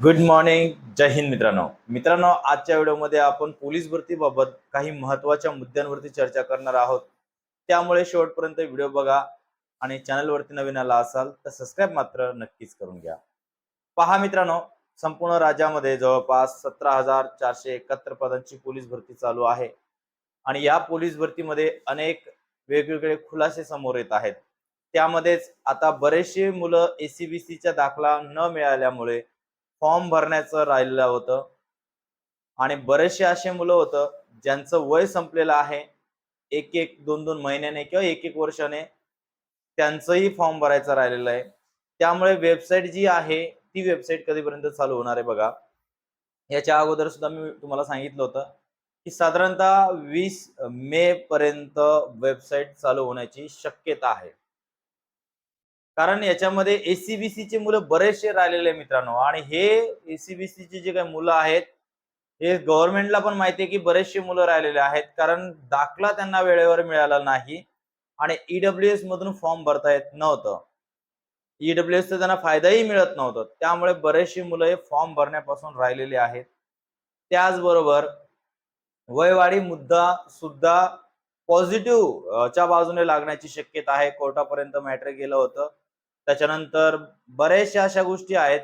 Good morning जय हिंद मित्रांनो. मित्रांनो आजच्या व्हिडिओमध्ये आपण पोलीस भरतीबाबत काही महत्त्वाच्या मुद्द्यांवरती चर्चा करणार आहोत. त्यामुळे शेवटपर्यंत व्हिडिओ बघा आणि चॅनलवरती नवीन आला असाल तर सबस्क्राईब मात्र नक्कीच करून घ्या. पहा मित्रांनो संपूर्ण राज्यामध्ये जवळपास सतरा हजार चारशे एकाहत्तर पदांची पोलीस भरती चालू आहे. आणि या पोलीस भरतीमध्ये अनेक वेगवेगळे खुलासे समोर येत आहेत. त्यामध्येच आता बरेचसे मुलं एसीबीसीचा दाखला न मिळाल्यामुळे फॉर्म भरण्याचं राहिलेलं होतं. आणि बरेचसे असे मुलं होतं ज्यांचं वय संपलेलं आहे एक एक दोन दोन महिन्याने किंवा एक एक वर्षाने त्यांचंही फॉर्म भरायचं राहिलेलं आहे. त्यामुळे वेबसाईट जी आहे ती वेबसाईट कधीपर्यंत चालू होणार आहे बघा. याच्या अगोदर सुद्धा मी तुम्हाला सांगितलं होतं की साधारणतः वीस मे पर्यंत वेबसाईट चालू होण्याची शक्यता आहे. कारण याच्यामध्ये एसीबीसीचे मुलं बरेचसे राहिलेले आहे मित्रांनो. आणि हे एसीबीसीचे जे काही मुलं आहेत हे गव्हर्नमेंटला पण माहिती आहे की बरेचसे मुलं राहिलेले आहेत. कारण दाखला त्यांना वेळेवर मिळाला नाही. आणि ईडब्ल्यू एस मधून फॉर्म भरता येत नव्हतं. ईडब्ल्यू एसचा त्यांना फायदाही मिळत नव्हतं. त्यामुळे बरेचशी मुलं हे फॉर्म भरण्यापासून राहिलेले आहेत. त्याचबरोबर वयवाढी मुद्दा सुद्धा पॉझिटिव्ह च्या बाजूने लागण्याची शक्यता आहे. कोर्टापर्यंत मॅटर गेलं होतं. त्याच्यानंतर बऱ्याचशा अशा गोष्टी आहेत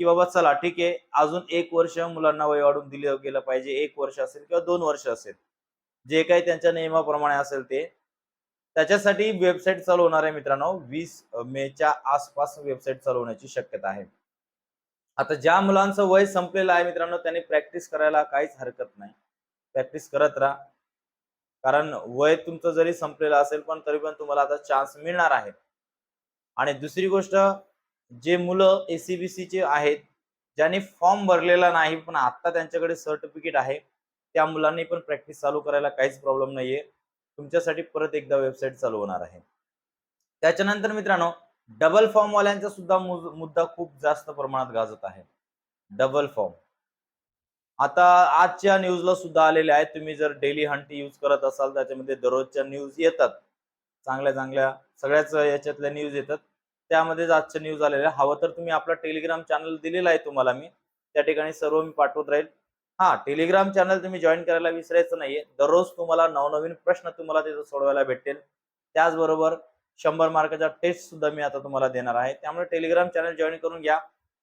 की बाबा चला ठीक आहे अजून एक वर्ष मुलांना वय वाढून दिलं गेलं पाहिजे एक वर्ष असेल किंवा दोन वर्ष असेल. जे काही त्यांच्या नियमाप्रमाणे असेल ते. त्याच्यासाठी वेबसाईट चालू होणार आहे मित्रांनो वीस मेच्या आसपास वेबसाईट चालू होण्याची शक्यता आहे. आता ज्या मुलांचं वय संपलेलं आहे मित्रांनो त्यांनी प्रॅक्टिस करायला काहीच हरकत नाही. प्रॅक्टिस करत राहा. कारण वय तुमचं जरी संपलेलं असेल पण तरी पण तुम्हाला आता चान्स मिळणार आहे. आणि दुसरी गोष्ट जे मुलं एसीबीसी चे आहेत ज्यांनी फॉर्म भरलेला नाही पण आता त्यांच्याकडे सर्टिफिकेट आहे त्या मुलांनी पण प्रॅक्टिस चालू करायला काहीच प्रॉब्लेम नाहीये. तुमच्यासाठी परत एकदा वेबसाईट चालू होणार आहे. त्याच्यानंतर मित्रांनो डबल फॉर्म वाल्यांचा सुद्धा मुद्दा खूप जास्त प्रमाणात गाजत आहे. डबल फॉर्म आता आजच्या न्यूजला सुद्धा आलेले आहेत. तुम्ही जर डेली हंटी यूज करत असाल त्याच्यामध्ये दररोजच्या न्यूज येतात. चांगल्या चांगल्या सगळ्याच याच्यातल्या न्यूज येतात. त्यामध्येच आजच्या न्यूज आलेल्या हवं तर तुम्ही आपला टेलिग्राम चॅनल दिलेला आहे तुम्हाला मी. त्या ठिकाणी सर्व मी पाठवत राहील. हा टेलिग्राम चॅनल तुम्ही जॉईन करायला विसरायचं नाहीये. दररोज तुम्हाला नवनवीन प्रश्न तुम्हाला तिथं सोडवायला भेटेल. त्याचबरोबर शंभर मार्काचा टेस्ट सुद्धा मी आता तुम्हाला देणार आहे. त्यामुळे टेलिग्राम चॅनल जॉईन करून घ्या.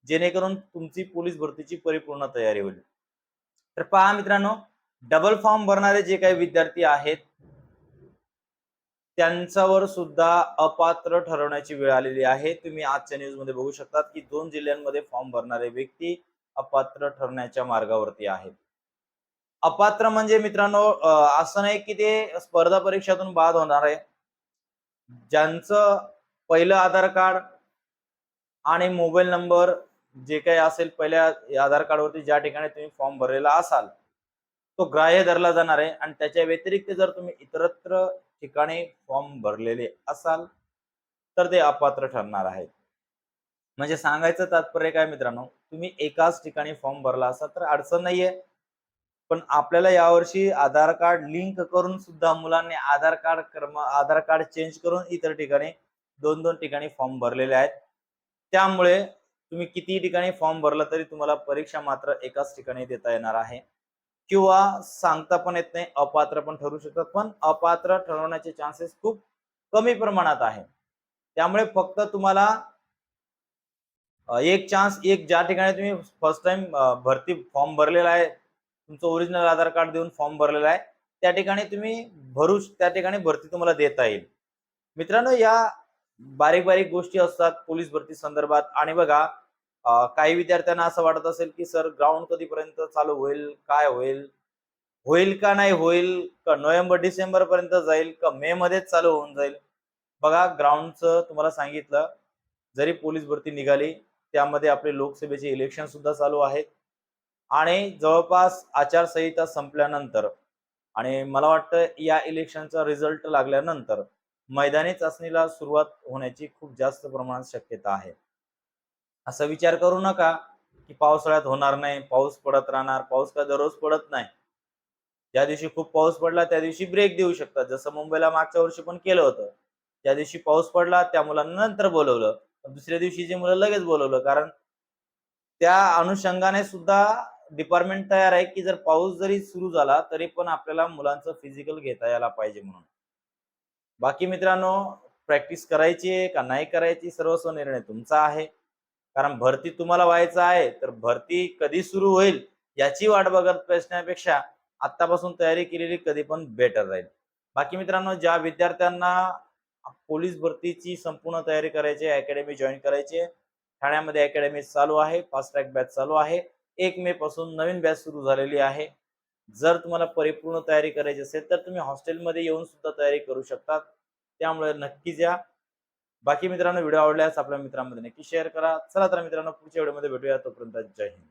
जेणेकरून तुमची पोलीस भरतीची परिपूर्ण तयारी होईल. तर पहा मित्रांनो डबल फॉर्म भरणारे जे काही विद्यार्थी आहेत त्यांच्यावर सुद्धा अपात्र ठरवण्याची वेळ आलेली आहे. तुम्ही आजच्या न्यूजमध्ये बघू शकतात की दोन जिल्ह्यांमध्ये फॉर्म भरणारे व्यक्ती अपात्र ठरण्याच्या मार्गावरती आहेत. अपात्र म्हणजे मित्रांनो असं नाही की ते स्पर्धा परीक्षातून बाद होणार आहे. ज्यांचं पहिलं आधार कार्ड आणि मोबाईल नंबर जे काही असेल पहिल्या आधार कार्डवरती ज्या ठिकाणी तुम्ही फॉर्म भरलेला असाल तो ग्राह्य धरला जाणार आहे. आणि त्याच्या व्यतिरिक्त जर तुम्ही इतरत्र ठिकाणी फॉर्म भरलेले असाल तर ते अपात्र ठरणार आहेत म्हणजे सांगायचं तात्पर्य काय मित्रांनो तुम्ही एकाच ठिकाणी फॉर्म भरला असाल तर अडचण नाहीये. पण आपल्याला यावर्षी आधार कार्ड लिंक करून सुद्धा मुलांनी आधार कार्ड क्रम आधार कार्ड चेंज करून इतर ठिकाणी दोन दोन ठिकाणी फॉर्म भरलेले आहेत. त्यामुळे तुम्ही किती ठिकाणी फॉर्म भरला तरी तुम्हाला परीक्षा मात्र एकाच ठिकाणी देता येणार आहे. किंवा सांगता पण येत नाही अपात्र पण ठरू शकतात. पण अपात्र ठरवण्याचे चान्सेस खूप कमी प्रमाणात आहे त्यामुळे फक्त तुम्हाला एक चान्स एक ज्या ठिकाणी तुम्ही फर्स्ट टाइम भरती फॉर्म भरलेला आहे तुमचं ओरिजिनल आधार कार्ड देऊन फॉर्म भरलेला आहे त्या ठिकाणी तुम्ही भरू त्या ठिकाणी भरती तुम्हाला देता येईल. मित्रांनो या बारीक बारीक गोष्टी असतात पोलीस भरती संदर्भात. आणि बघा काही विद्यार्थ्यांना असं वाटत असेल की सर ग्राउंड कधीपर्यंत चालू होईल? काय होईल? होईल का नाही होईल? का नोव्हेंबर डिसेंबर पर्यंत जाईल? का मे मध्येच चालू होऊन जाईल? बघा ग्राउंडचं तुम्हाला सांगितलं जरी पोलीस भरती निघाली त्यामध्ये आपले लोकसभेचे इलेक्शन सुद्धा चालू आहेत. आणि जवळपास आचारसंहिता संपल्यानंतर आणि मला वाटतं या इलेक्शनचा रिझल्ट लागल्यानंतर मैदानी चाचणीला सुरुवात होण्याची खूप जास्त प्रमाणात शक्यता आहे. असा विचार करू नका की पावसाळ्यात होणार नाही पाऊस पडत राहणार पाऊस का दररोज पडत नाही. ज्या दिवशी खूप पाऊस पडला त्या दिवशी ब्रेक देऊ शकतात जसं मुंबईला मागच्या वर्षी पण केलं होतं. ज्या दिवशी पाऊस पडला त्या मुलांना नंतर बोलवलं. दुसऱ्या दिवशी जे मुलं लगेच बोलवलं कारण त्या अनुषंगाने सुद्धा डिपार्टमेंट तयार आहे की जर पाऊस जरी सुरू झाला तरी पण आपल्याला मुलांचं फिजिकल घेता यायला पाहिजे म्हणून. बाकी मित्रांनो प्रॅक्टिस करायची आहे का नाही करायची सर्वस्व निर्णय तुमचा आहे. कारण भरती तुम्हाला व्हायचं आहे तर भरती कधी सुरू होईल याची वाट बघत बसण्यापेक्षा आतापासून तयारी केलेली कधी पण बेटर राहील. बाकी मित्रांनो ज्या विद्यार्थ्यांना पोलीस भरतीची संपूर्ण तयारी करायची आहे अकॅडमी जॉईन करायची ठाण्यामध्ये अकॅडमी चालू आहे फास्ट ट्रॅक बॅच चालू आहे एक मे पासून नवीन बॅच सुरू झालेली आहे. जर तुम्हाला परिपूर्ण तयारी करायची असेल तर तुम्ही हॉस्टेलमध्ये येऊन सुद्धा तयारी करू शकतात. त्यामुळे नक्कीच या. बाकी मित्रांनो व्हिडिओ आवडल्यास आपल्या मित्रांमध्ये नक्की शेअर करा. चला तर मित्रांनो पुढच्या व्हिडिओमध्ये भेटूया. तोपर्यंत जय हिंद.